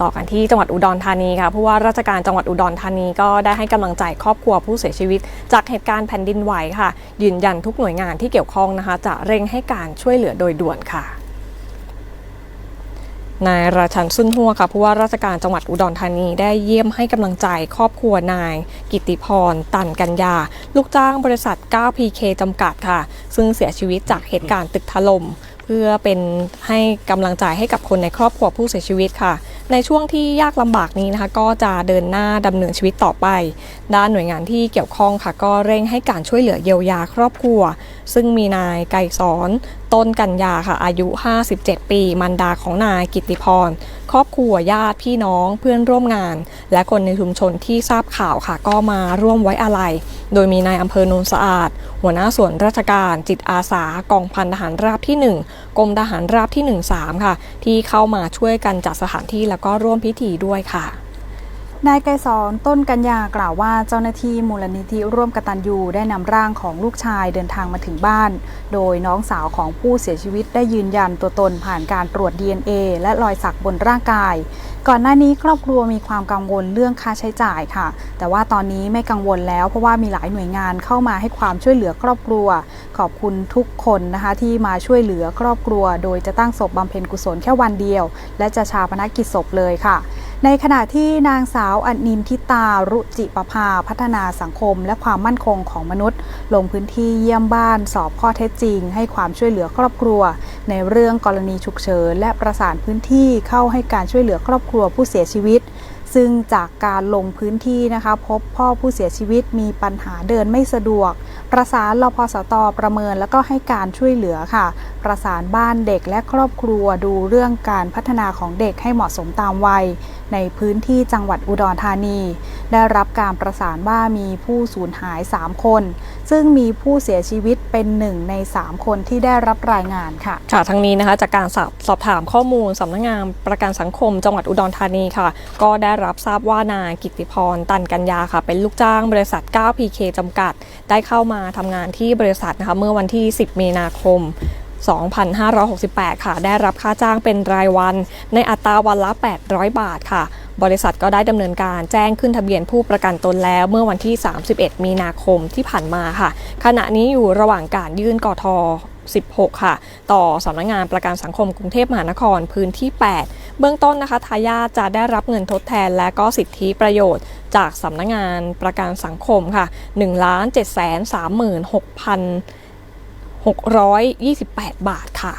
ต่อกันที่จังหวัดอุดรธานีค่ะผู้ว่าราชการจังหวัดอุดรธานีก็ได้ให้กำลังใจครอบครัวผู้เสียชีวิต จากเหตุการณ์แผ่นดินไหวค่ะ ยืนยันทุกหน่วยงานที่เกี่ยวข้องนะคะ จะเร่งให้การช่วยเหลือโดยด่วนค่ะนายราชันซุนหัวค่ะผู้ว่าราชการจังหวัดอุดรธานีได้เยี่ยมให้กำลังใจครอบครัวนาย กิติพร ตันกัญญา ลูกจ้างบริษัท 9PK จำกัดค่ะ ซึ่งเสียชีวิตจากเหตุการณ์ตึกถล่มเพื่อเป็นให้กำลังใจให้กับคนในครอบครัวผู้เสียชีวิตค่ะ ในช่วงที่ยากลำบากนี้นะคะ ก็จะเดินหน้าดำเนินชีวิตต่อไป ด้านหน่วยงานที่เกี่ยวข้องค่ะ ก็เร่งให้การช่วยเหลือเยียวยาครอบครัว ซึ่งมีนายไก่สอน ต้นกัญญาค่ะอายุ 57 ปี มันดาของนายกิตติพร ครอบครัวญาติพี่น้องเพื่อนร่วมงาน และคนในชุมชนที่ทราบข่าวค่ะ ก็มาร่วมไว้อาลัย โดยมีนายอำเภอโนนสะอาด หัวหน้าส่วนราชการจิตอาสากองพันทหารราบที่ 1กรมทหารราบที่ 13 ค่ะ ที่เข้ามาช่วยกันจัดสถานที่แล้วก็ร่วมพิธีด้วยค่ะ นายไกรสอนต้นกัญญากล่าวว่าเจ้าหน้าที่มูลนิธิร่วมกตัญญูได้นำร่างของลูกชายเดินทางมาถึงบ้าน โดยน้องสาวของผู้เสียชีวิตได้ยืนยันตัวตนผ่านการตรวจ DNA และรอยสักบนร่างกาย ก่อนหน้านี้ครอบครัวมีความกังวลเรื่องค่าใช้จ่ายค่ะ แต่ว่าตอนนี้ไม่กังวลแล้วเพราะว่ามีหลายหน่วยงานเข้ามาให้ความช่วยเหลือครอบครัว ขอบคุณทุกคนนะคะที่มาช่วยเหลือครอบครัว โดยจะตั้งศพบำเพ็ญกุศลแค่วันเดียว และจะชาปนกิจศพเลยค่ะ ในขณะที่นางสาวอันินทิตารุจิประภาพัฒนาสังคม และความมั่นคงของมนุษย์ ลงพื้นที่เยี่ยมบ้านสอบข้อเท็จจริง ให้ความช่วยเหลือครอบครัว ในเรื่องกรณีฉุกเฉิน และประสานพื้นที่เข้าให้การช่วยเหลือครอบครัวผู้เสียชีวิต ซึ่งจากการลงพื้นที่นะคะ พบพ่อผู้เสียชีวิตมีปัญหาเดินไม่สะดวก ประสานรพสตประเมินแล้วก็ให้การช่วยเหลือค่ะ ประสานบ้านเด็กและครอบครัวดูเรื่องการพัฒนาของเด็กให้เหมาะสมตามวัย ในพื้นที่จังหวัดอุดรธานี ได้รับการประสานว่ามีผู้สูญหาย 3 คน ซึ่งมีผู้เสียชีวิตเป็นหนึ่งใน 3 คนที่ได้รับรายงานค่ะ ค่ะ ทั้งนี้นะคะจากการสอบสอบถามข้อมูลสำนักงานประกันสังคม จังหวัดอุดรธานีค่ะ ก็ได้รับทราบว่านายกิตติพรตันกัญญาค่ะ เป็นลูกจ้างบริษัท 9PK จำกัด ได้เข้ามาทำงานที่บริษัทนะคะเมื่อวันที่ 10 มีนาคม 2568 ค่ะ ได้รับค่าจ้างเป็นรายวัน ในอัตราวันละ 800 บาทค่ะ บริษัทก็ได้ดำเนินการแจ้งขึ้นทะเบียนผู้ประกันตนแล้วเมื่อวันที่ 31 มีนาคมที่ผ่านมาค่ะ ขณะนี้อยู่ระหว่างการยื่นกท16 ค่ะ ต่อสำนักงานประกันสังคมกรุงเทพมหานครพื้นที่ 8 เบื้องต้นนะคะทายาทจะได้รับเงินทดแทนและก็สิทธิประโยชน์ จากสำนักงานประกันสังคมค่ะ 1,736,000 628 บาทค่ะ